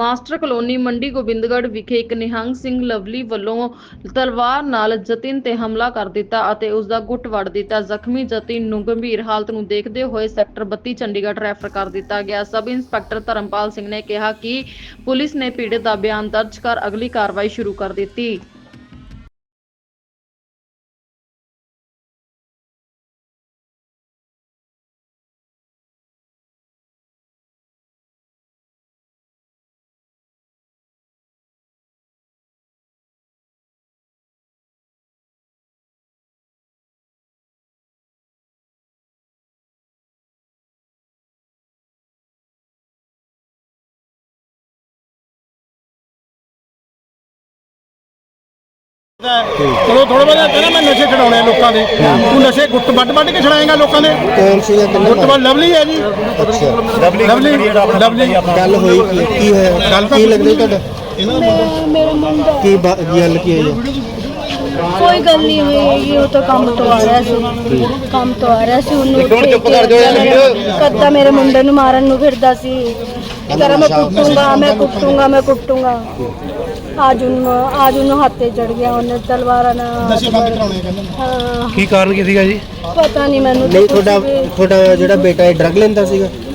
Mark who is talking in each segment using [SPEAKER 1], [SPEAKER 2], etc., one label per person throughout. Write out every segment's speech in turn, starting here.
[SPEAKER 1] Master colony Mandi Gobindgarh ਵਿਖੇ ਇੱਕ Nihang Singh Lovely ਵੱਲੋਂ ਤਲਵਾਰ ਨਾਲ ਜਤਿਨ ਤੇ ਹਮਲਾ ਕਰ ਦਿੱਤਾ ਅਤੇ ਉਸ ਦਾ ਗੁੱਟ ਵੜ ਦਿੱਤਾ। ਜ਼ਖਮੀ ਜਤਿਨ ਨੂੰ ਗੰਭੀਰ ਹਾਲਤ ਨੂੰ ਦੇਖਦੇ ਹੋਏ ਸੈਕਟਰ 32 ਚੰਡੀਗੜ੍ਹ ਰੈਫਰ ਕਰ ਦਿੱਤਾ ਗਿਆ। ਸਬ ਇੰਸਪੈਕਟਰ ਧਰਮਪਾਲ ਸਿੰਘ ਨੇ ਕਿਹਾ ਕਿ ਪੁਲਿਸ ਨੇ ਪੀੜਤ ਦਾ ਬਿਆਨ ਦਰਜ ਕਰ ਅਗਲੀ ਕਾਰਵਾਈ ਸ਼ੁਰੂ ਕਰ ਦਿੱਤੀ।
[SPEAKER 2] ਚਲੋ ਥੋੜਾ ਬਹੁਤਾ ਕਹਿੰਦਾ ਮੈਂ ਨਸ਼ੇ ਛਡਾਉਣੇ ਲੋਕਾਂ ਦੇ। ਤੂੰ ਨਸ਼ੇ ਗੁੱਟ ਵੱਡ ਵੱਡ ਕੇ ਛਡਾਏਗਾ ਲੋਕਾਂ ਦੇ?
[SPEAKER 3] ਕੌਣ ਸੀਗਾ ਕਿੰਨੇ
[SPEAKER 2] ਗੁੱਟ ਵੱਡ ਲਵਲੀ ਹੈ ਜੀ।
[SPEAKER 3] ਅੱਛਾ।
[SPEAKER 2] ਲਵਲੀ ਲਵਲੀ
[SPEAKER 3] ਗੱਲ ਹੋਈ ਕੀ? ਕੀ ਹੋਇਆ? ਕੀ ਲੱਗਦਾ। ਤੁਹਾਡਾ?
[SPEAKER 4] ਮੇਰਾ ਮੁੰਡਾ
[SPEAKER 3] ਕੀ ਬਾ- ਗੱਲ ਕੀ ਹੋਈ ਹੈ?
[SPEAKER 4] ਕੋਈ ਗੱਲ ਨਹੀਂ ਹੋਈ ਉਹ ਤਾਂ ਕੰਮ ਤੋਂ ਆ ਰਿਹਾ ਸੀ। ਕੰਮ ਤੋਂ ਆ ਰਿਹਾ ਸੀ ਉਹਨੂੰ ਚੁੱਪ ਕਰ ਜਾਓ ਕੱਦਾ ਮੇਰੇ ਮੁੰਡੇ ਨੂੰ ਮਾਰਨ ਨੂੰ ਫਿਰਦਾ ਸੀ। ਕਹਿੰਦਾ ਮੈਂ ਕੁੱਟੂੰਗਾ ਮੈਂ ਕੁੱਟੂੰਗਾ ਮੈਂ ਕੁੱਟੂੰਗਾ। ਅੱਜ ਉਹਨੂੰ ਹੱਥੇ ਚੜ ਗਿਆ ਉਹਨੇ ਤਲਵਾਰਾਂ ਨਾਲ
[SPEAKER 2] ਨਸ਼ੇ ਬੰਦ ਕਰਾਉਣੇ ਆ ਕਹਿੰਦੇ
[SPEAKER 4] ਹਾਂ,
[SPEAKER 5] ਕੀ ਕਾਰਨ ਕੀ ਸੀਗਾ ਜੀ?
[SPEAKER 4] ਪਤਾ ਨਹੀਂ ਮੈਨੂੰ
[SPEAKER 3] ਨਹੀਂ ਤੁਹਾਡਾ ਤੁਹਾਡਾ ਜਿਹੜਾ ਬੇਟਾ ਹੈ ਡਰਗ ਲੈਂਦਾ ਸੀਗਾ?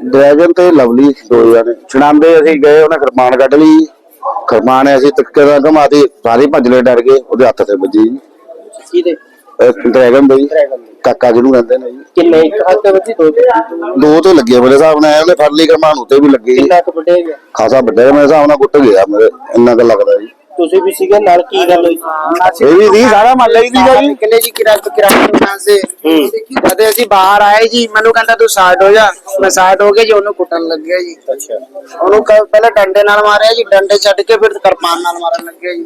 [SPEAKER 6] ਡਰੈਗਨ ਤੇ ਲਵਲੀ ਦੋ ਜਾਨੇ ਛਣਾਂਦੇ ਅਸੀਂ ਗਏ ਉਹਨੇ ਖਰਮਾਨ ਕੱਢ ਲਈ। ਖਰਮਾਨ ਅਸੀਂ ਤੱਕੇ ਦਾ ਘਮਾਤੀ ਸਾਰੇ ਭੱਜ ਲਏ ਡਰ ਗਏ ਉਹਦੇ ਹੱਥ ਤੇ ਵੱਜੀ।
[SPEAKER 3] ਕਿਹਦੇ?
[SPEAKER 6] ਡਰੈਗਨ ਦੇ ਜੀ ਕਾਕਾ ਜਿਹਨੂੰ ਕਹਿੰਦੇ ਨੇ ਜੀ।
[SPEAKER 3] ਕਿੰਨੇ ਇੱਕ ਹੱਥ ਤੇ ਵੱਜੀ ਦੋ
[SPEAKER 6] ਦੋ ਤੇ ਲੱਗੇ ਮੇਰੇ ਹਿਸਾਬ ਨਾਲ ਉਹਨੇ ਫੜ ਲਈ ਖਰਮਾਨ ਉੱਤੇ ਵੀ ਲੱਗੇ। ਜੀ
[SPEAKER 3] ਕਿੰਨਾ ਕੁ ਵੱਡੇ ਗਿਆ
[SPEAKER 6] ਖਾਸਾ ਵੱਡਾ ਹੈ, ਮੇਰੇ ਹਿਸਾਬ ਨਾਲ ਗੁੱਟ ਗਿਆ ਮੇਰੇ ਇੰਨਾ ਕੁ ਲੱਗਦਾ ਜੀ।
[SPEAKER 3] ਤੁਸੀਂ ਵੀ ਸੀਗੇ ਨਾਲ ਕੀ ਗੱਲ ਹੋਈ?
[SPEAKER 6] ਇਹ ਵੀ ਸੀ ਸਾਰਾ ਮਹੱਲਾ ਹੀ ਸੀਗਾ ਜੀ
[SPEAKER 7] ਨਿਕਲੇ ਜੀ ਕਿਰਾ ਕਿਰਾਏ ਦੁਕਾਨ ਸੇ? ਜਦ ਅਸੀਂ ਬਾਹਰ ਆਏ ਜੀ ਮੈਨੂੰ ਕਹਿੰਦਾ ਤੂੰ ਸਾਈਡ ਹੋ ਜਾ। ਮੈਂ ਸਾਈਡ ਹੋ ਕੇ ਜੀ ਉਹਨੂੰ ਕੁੱਟਣ ਲੱਗਿਆ ਜੀ।
[SPEAKER 3] ਅੱਛਾ।
[SPEAKER 7] ਉਹਨੂੰ ਕ- ਪਹਿਲਾਂ ਡੰਡੇ ਨਾਲ ਮਾਰਿਆ ਜੀ ਡੰਡੇ ਛੱਡ ਕੇ ਫਿਰ ਕਿਰਪਾਨ ਨਾਲ ਮਾਰਨ ਲੱਗਿਆ ਜੀ।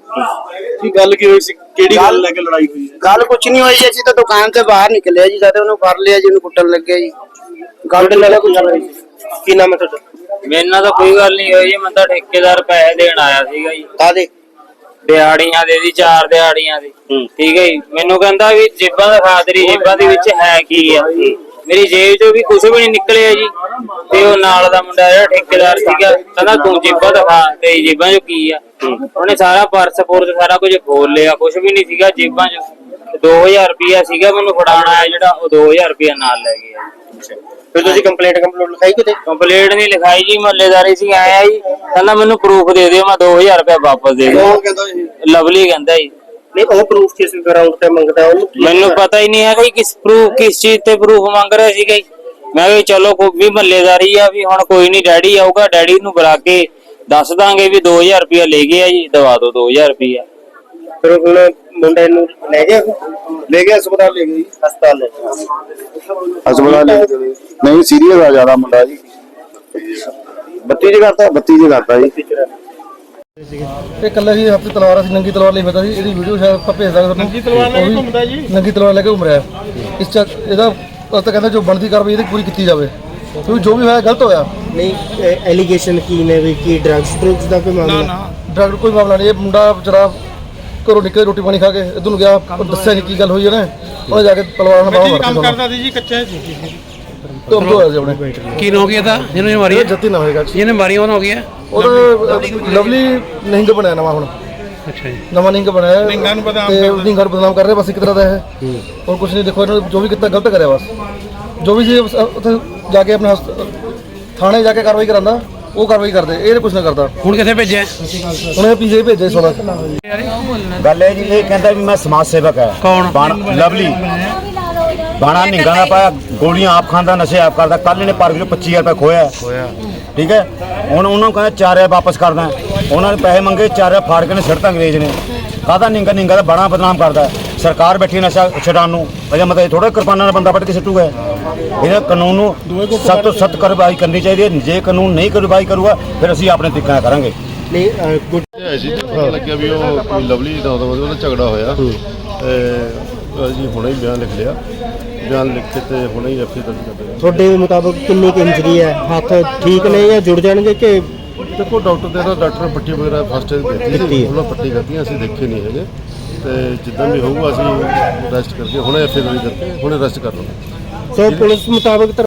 [SPEAKER 3] ਕੀ ਗੱਲ ਕੀ ਹੋਈ ਸੀ? ਕਿਹੜੀ ਗੱਲ ਲੈ ਕੇ ਲੜਾਈ ਹੋਈ?
[SPEAKER 7] ਗੱਲ ਕੁਛ ਨਹੀਂ ਹੋਈ ਜੀ ਅਸੀਂ ਤਾਂ ਦੁਕਾਨ ਤੇ ਬਾਹਰ ਨਿਕਲੇ ਜੀ ਜਦ ਉਹਨੂੰ ਫੜ ਲਿਆ ਜੀ ਉਹਨੂੰ ਕੁੱਟਣ ਲੱਗਿਆ ਜੀ। ਗੱਲ ਤੇ ਲੜਾ ਕੁਛ ਨਹੀਂ
[SPEAKER 3] ਕੀ ਨਾਮ ਹੈ ਤੁਹਾਡਾ?
[SPEAKER 8] ਮੇਰੇ ਨਾਲ ਤਾਂ ਕੋਈ ਗੱਲ ਨਹੀਂ ਹੋਈ ਜੀ ਮੈਂ ਤਾਂ ਠੇਕੇਦਾਰ ਪੈਸੇ ਦੇਣ ਆਇਆ ਸੀਗਾ ਜੀ।
[SPEAKER 3] ਕਾਦੇ
[SPEAKER 8] ਦਿਹਾੜੀਆਂ ਦੇ ਦੀ ਚਾਰ ਦਿਹਾੜੀਆਂ ਦੀ। ਠੀਕ ਹੈ ਜੀ? ਮੈਨੂੰ ਕਹਿੰਦਾ ਵੀ ਜੇਬਾਂ ਦਾ ਖਾਤਰੀ ਜੇਬਾਂ ਦੇ ਵਿੱਚ ਹੈ ਕੀ ਆ? ਮੇਰੀ ਜੇਬ ਚੋਂ ਵੀ ਕੁਝ ਵੀ ਨਹੀਂ ਨਿਕਲਿਆ ਜੀ। ਤੇ ਉਹ ਨਾਲ ਦਾ ਮੁੰਡਾ ਜਿਹੜਾ ਠੇਕੇਦਾਰ ਸੀਗਾ ਕਹਿੰਦਾ ਤੂੰ ਜੇਬਾਂ ਦਿਖਾ ਤੇ ਜੇਬਾਂ ਚੋਂ ਕੀ ਆ? ਉਹਨੇ ਸਾਰਾ ਪਰਸ ਪੁਰਸ ਸਾਰਾ ਕੁਝ ਖੋਲ ਲਿਆ ਕੁਝ ਵੀ ਨਹੀਂ ਸੀਗਾ ਜੇਬਾਂ 'ਚ। 2000 ਰੁਪਿਆ ਸੀਗਾ ਮੈਨੂੰ ਫੜਾਉਣ ਆਇਆ ਜਿਹੜਾ ਉਹ 2000 ਰੁਪਿਆ ਨਾਲ ਲੈ ਗਿਆ
[SPEAKER 3] ਫਿਰ ਤੁਸੀਂ ਕੰਪਲੇਂਟ ਕੰਪਲੇਂਟ ਲਿਖਾਈ ਕਿਤੇ?
[SPEAKER 8] ਕੰਪਲੀਟ ਨਹੀਂ ਲਿਖਾਈ ਜੀ ਮਹੱਲੇਦਾਰੀ ਸੀ ਆਇਆ ਜੀ। ਕਹਿੰਦਾ ਮੈਨੂੰ ਪ੍ਰੂਫ ਦੇ ਦਿਓ ਮੈਂ 2000 ਰੁਪਏ ਵਾਪਸ ਦੇ
[SPEAKER 3] ਕਹਿੰਦਾ ਇਹ
[SPEAKER 8] ਲਵਲੀ ਕਹਿੰਦਾ ਜੀ।
[SPEAKER 3] ਨਹੀਂ ਉਹ ਪ੍ਰੂਫ ਕਿਸ ਗਰਾਊਂਡ ਤੇ ਮੰਗਦਾ ਉਹਨੂੰ ਕੀ
[SPEAKER 8] ਮੈਨੂੰ ਪਤਾ? ਹੀ ਨਹੀਂ ਹੈਗਾ ਜੀ ਕਿਸ ਪ੍ਰੂਫ ਕਿਸ ਚੀਜ਼ ਤੇ ਪ੍ਰੂਫ ਮੰਗ ਰਿਹਾ ਸੀਗਾ ਜੀ। ਮੈਂ ਕਿਹਾ ਜੀ ਚਲੋ ਕੋਈ ਵੀ ਮਹੱਲੇਦਾਰੀ ਆ ਵੀ ਹੁਣ ਕੋਈ ਨਹੀਂ ਡੈਡੀ ਆਊਗਾ ਡੈਡੀ ਨੂੰ ਬੁਲਾ ਕੇ ਦੱਸ ਦਾਂਗੇ ਵੀ 2000 ਰੁਪਇਆ ਲੈ ਗਿਆ ਜੀ ਦਵਾ ਦਿਓ 2000 ਰੁਪਇਆ।
[SPEAKER 3] ਫਿਰ ਹੁਣ ਮੁੰਡੇ ਨੂੰ ਲੈ ਗਿਆ
[SPEAKER 6] ਲੈ ਕੇ ਹਸਪਤਾਲ ਲੈ ਗਏ
[SPEAKER 3] ਹਸਪਤਾਲ ਲੈ ਗਿਆ
[SPEAKER 6] ਹਸਪਤਾਲ ਲੈ ਗਏ। ਨਹੀਂ ਸੀਰੀਅਸ ਆ ਜ਼ਿਆਦਾ ਮੁੰਡਾ ਜੀ। 32 ਚ ਕਰਤਾ 32 ਚ ਕਰਤਾ ਜੀ।
[SPEAKER 2] ਇਹ ਕੱਲਾ ਹੀ ਹੱਥ ਤਲਵਾਰ ਸੀ ਨੰਗੀ ਤਲਵਾਰ ਲਈ ਫਿਰਦਾ ਸੀ। ਇਹਦੀ ਵੀਡੀਓ ਸ਼ਾਇਦ ਆਪਾਂ ਭੇਜ ਤੁਹਾਨੂੰ। ਨੰਗੀ ਤਲਵਾਰ ਲੈ ਕੇ ਘੁੰਮਦਾ ਜੀ। ਨੰਗੀ ਤਲਵਾਰ ਲੈ ਕੇ ਘੁੰਮ ਰਿਹਾ। ਇਸ ਚ ਇਹਦਾ ਉਹ ਤਾਂ ਕਹਿੰਦਾ ਜੋ ਬਣਦੀ ਕਾਰਵਾਈ ਇਹਦੀ ਪੂਰੀ ਕੀਤੀ ਜਾਵੇ। ਕਿਉਂਕਿ ਜੋ ਵੀ ਹੋਇਆ ਗਲਤ ਹੋਇਆ।
[SPEAKER 3] ਨਹੀਂ ਐਲੀਗੇਸ਼ਨ ਕੀ ਨੇ ਵੀ ਕੀ ਡਰੱਗਸ ਡਰੁਗਸ ਦਾ ਕੋਈ ਮਾਮਲਾ?
[SPEAKER 2] ਡਰਗ ਕੋਈ ਮਾਮਲਾ ਨਹੀਂ। ਇਹ ਮੁੰਡਾ ਵਿਚਾਰਾ ਘਰੋਂ ਨਿਕਲੇ ਰੋਟੀ ਪਾਣੀ ਖਾ ਕੇ ਇਧਰ ਨੂੰ ਗਿਆ ਉਹ ਦੱਸਿਆ ਨਹੀਂ ਕੀ ਗੱਲ ਹੋਈ ਉਹਨੇ ਉਹਨੇ ਜਾ ਕੇ ਤਲਵਾਰ ਨਾਲ ਬਾਹਰ ਕੰਮ ਕਰਦਾ ਸੀ ਜੀ ਕੱਚਾ ਤੋਂ ਹੋਇਆ ਸੀ ਉਹਨੇ
[SPEAKER 5] ਕੀ ਨੋ ਗਿਆ ਤਾਂ ਜਿਹਨੂੰ ਮਾਰੀ
[SPEAKER 2] ਇਹ ਜੱਤੀ ਨਾ ਹੋਏਗਾ।
[SPEAKER 5] ਜਿਹਨੇ ਮਾਰੀ ਉਹਨਾਂ ਹੋ ਗਿਆ?
[SPEAKER 2] ਉਹਦਾ ਲਵਲੀ ਨਿਹੰਗ ਬਣਿਆ ਨਵਾਂ ਹੁਣ।
[SPEAKER 5] ਅੱਛਾ ਜੀ।
[SPEAKER 2] ਨਵਾਂ ਨਿਹੰਗ ਬਣਾਇਆ ਨਿਹੰਗਾਂ ਨੂੰ ਬਦਨਾਮ ਤੇ ਨਿਹੰਗਾਂ ਨੂੰ ਬਦਨਾਮ ਕਰ ਰਿਹਾ ਬਸ ਇੱਕ ਤਰ੍ਹਾਂ ਦਾ ਇਹ। ਹੋਰ ਕੁਝ ਨਹੀਂ ਦੇਖੋ ਇਹਨਾਂ ਨੇ ਜੋ ਵੀ ਕੀਤਾ ਗਲਤ ਕਰਿਆ ਬਸ। ਜੋ ਵੀ ਸੀ ਉੱਥੇ ਜਾ ਕੇ ਆਪਣਾ ਥਾਣੇ ਜਾ ਕੇ ਕਾਰਵਾਈ ਕਰਾਂਦਾ। ਉਹ ਕਾਰਵਾਈ ਕਰਦੇ ਇਹ ਕੁਝ ਨਾ ਕਰਦਾ।
[SPEAKER 5] ਹੁਣ ਕਿੱਥੇ ਭੇਜਿਆ?
[SPEAKER 2] ਉਹਨੇ ਪੀਜੇ ਭੇਜੇ ਸੋਨਾ।
[SPEAKER 6] ਗੱਲ ਇਹ ਜੀ ਇਹ ਕਹਿੰਦਾ ਵੀ ਮੈਂ ਸਮਾਜ ਸੇਵਕ ਹੈ।
[SPEAKER 5] ਕੌਣ?
[SPEAKER 6] ਬਾਣ- ਲਵਲੀ। ਬਾਣਾ ਨਿੰਗਾ ਦਾ ਪਾਇਆ ਗੋਲੀਆਂ ਆਪ ਖਾਂਦਾ ਨਸ਼ੇ ਆਪ ਕਰਦਾ। ਕੱਲ ਇਹਨੇ ਪਰ ਵੀਰੋ 25000 ਰੁਪਏ ਖੋਇਆ ਖੋਇਆ। ਠੀਕ ਹੈ? ਹੁਣ ਉਹਨਾਂ ਨੂੰ ਕਹਿੰਦਾ 4000 ਵਾਪਸ ਕਰਦਾ ਉਹਨਾਂ ਨੇ ਪੈਸੇ ਮੰਗੇ 4000 ਫਾੜ ਕੇ ਨੇ ਸਿੱਟਤਾ ਅੰਗਰੇਜ਼ ਨੇ। ਕਾਹਦਾ ਨਿੰਗਾ? ਨਿੰਗਾ ਦਾ ਬੜਾ ਬਦਨਾਮ ਕਰਦਾ ਸਰਕਾਰ ਬੈਠੀ ਨਸ਼ਾ ਛਡਾਉਣ ਨੂੰ। ਅਜਾ ਮਤਲਬ ਥੋੜਾ ਕਿਰਪਾਨਾਂ ਨਾਲ ਬੰਦਾ ਵੱਢ ਕੇ ਸਿੱਟੂਗਾ। ਇਹਨਾਂ ਕਾਨੂੰਨ ਨੂੰ ਸਖਤ ਤੋਂ ਸਖਤ ਕਾਰਵਾਈ ਕਰਨੀ ਚਾਹੀਦੀ ਹੈ। ਜੇ ਕਾਨੂੰਨ ਨਹੀਂ ਕਾਰਵਾਈ ਕਰੂਗਾ ਫਿਰ ਅਸੀਂ ਆਪਣੇ ਤਰੀਕੇ ਨਾਲ ਕਰਾਂਗੇ।
[SPEAKER 9] ਨਹੀਂ ਗੁੱਟ
[SPEAKER 10] ਹੈ ਜੀ ਲੱਗਿਆ ਵੀ ਉਹ ਕੋਈ ਲਵਲੀ ਦਾ ਉਹਦਾ ਝਗੜਾ ਹੋਇਆ। ਤੇ ਅਸੀਂ ਹੁਣੇ ਹੀ ਬਿਆਨ ਲਿਖ ਲਿਆ। ਬਿਆਨ ਲਿਖ ਕੇ ਤੇ ਹੁਣੇ ਹੀ ਐਫਏ ਦਰਜ ਕਰ ਦਿਆ
[SPEAKER 9] ਤੁਹਾਡੇ ਮੁਤਾਬਕ ਕਿੰਨੀ ਕੁ ਇੰਜਰੀ ਹੈ? ਹੱਥ ਠੀਕ ਨੇ ਜਾਂ ਜੁੜ ਜਾਣਗੇ ਕਿ
[SPEAKER 10] ਦੇਖੋ ਡਾਕਟਰ ਦੇ ਨਾਲ ਡਾਕਟਰ ਪੱਟੀ ਵਗੈਰਾ ਫਸਟ ਏਡ ਦਿੱਤੀ
[SPEAKER 9] ਦਿੱਤੀ।
[SPEAKER 10] ਉਹਨਾਂ ਪੱਟੀ ਕਰਤੀ ਅਸੀਂ ਦੇਖੇ ਨਹੀਂ ਹੈਗੇ। ਤੇ ਜਿੱਦਾਂ ਵੀ ਹੋਊਗਾ ਅਸੀਂ ਰੈਸਟ ਕਰਕੇ ਹੁਣੇ ਐਫਏ ਦਰਜ ਕਰਕੇ ਹੁਣੇ ਰੈਸਟ ਕਰ ਲਵਾਂਗੇ
[SPEAKER 9] ਸੋ ਪੁਲਿਸ ਮੁਤਾਬਕ ਤਾਂ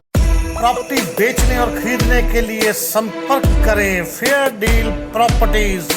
[SPEAKER 11] प्रॉपर्टी बेचने और खरीदने के लिए संपर्क करें फेयर डील प्रॉपर्टीज